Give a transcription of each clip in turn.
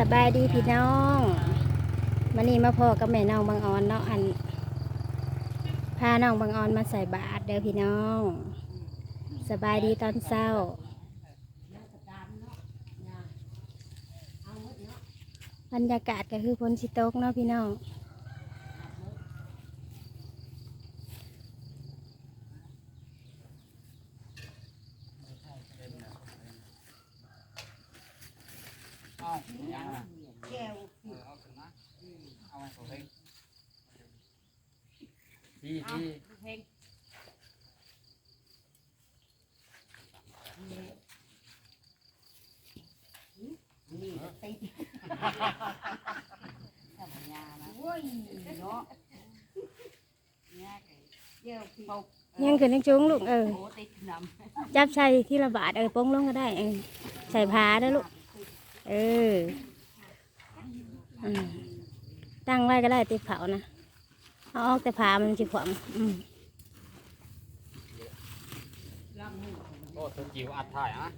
สบายดีพี่น้องมันนี้มาพ่อกับแม่น้องบางออนเนาะอันพาน้องบางออนมาใส่บาตรเด้อพี่น้อง สบายดีตอนเช้าบรรยากาศก็คือฝนสิตกเนาะพี่น้อง ยังอะเออเอาขึ้นมาเอาไปผมเองดีดียังขึ้นยังจุงลูกเออจับใส่ที่ละบาทเออโป้งลงก็ได้เออใส่ผ้าได้อลูก เอออืมตั้งไว้ก็ได้ติดเผานะ เอาออกแต่ผามันจะขวามอืมโอ้ตัวจิ๋วอัดถ่ายอะ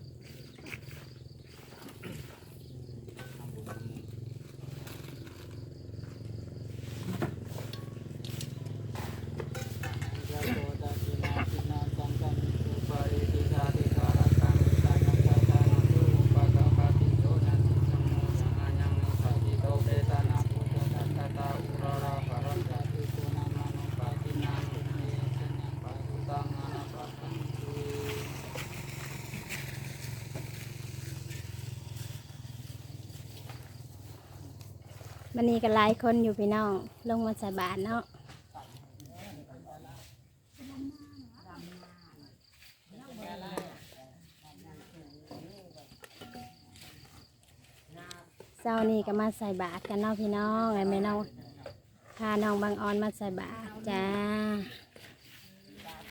มันนี้ก็หลายคนอยู่พี่น้อง ลงมาใส่บานเนาะเจ้านี้ก็มาใส่บาตรกันเนาะพี่น้องไอ้แม่น้องพาน้องบางออนมาใส่บาตรจ้า